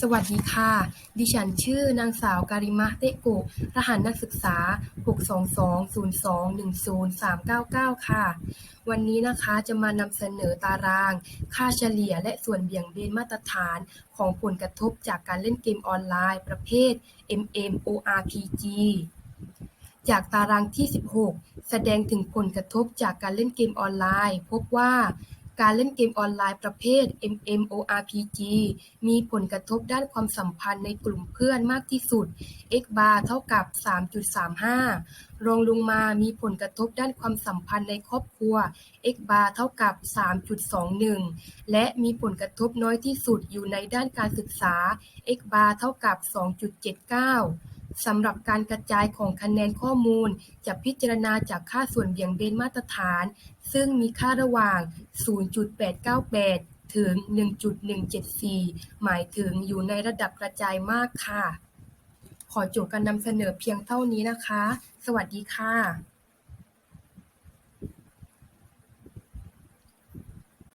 สวัสดีค่ะ ดิฉันชื่อนางสาวการิมะเตโกรหัสนักศึกษา 6220210399 ค่ะ วันนี้นะคะจะมานำเสนอตาราง ค่าเฉลี่ยและส่วนเบี่ยงเบนมาตรฐานของผลกระทบจากการเล่นเกมออนไลน์ ประเภท MMORPG จากตารางที่ 16 แสดงถึงผลกระทบจากการเล่นเกมออนไลน์ พบว่า การเล่นเกมออนไลน์ประเภท MMORPG มีผลกระทบด้านความสัมพันธ์ในกลุ่มเพื่อนมากที่สุด x bar เท่ากับ 3.35 รองลงมามีผลกระทบด้านความสัมพันธ์ในครอบครัว x bar เท่ากับ 3.21 และมีผลกระทบน้อยที่สุดอยู่ในด้านการศึกษา x bar เท่ากับ 2.79 สำหรับการกระจายของคะแนนข้อมูล จะพิจารณาจากค่าส่วนเบี่ยงเบนมาตรฐาน ซึ่งมีค่าระหว่าง 0.898 ถึง 1.174 หมายถึงอยู่ในระดับกระจายมากค่ะ ขอจบการนำเสนอเพียงเท่านี้นะคะ สวัสดีค่ะ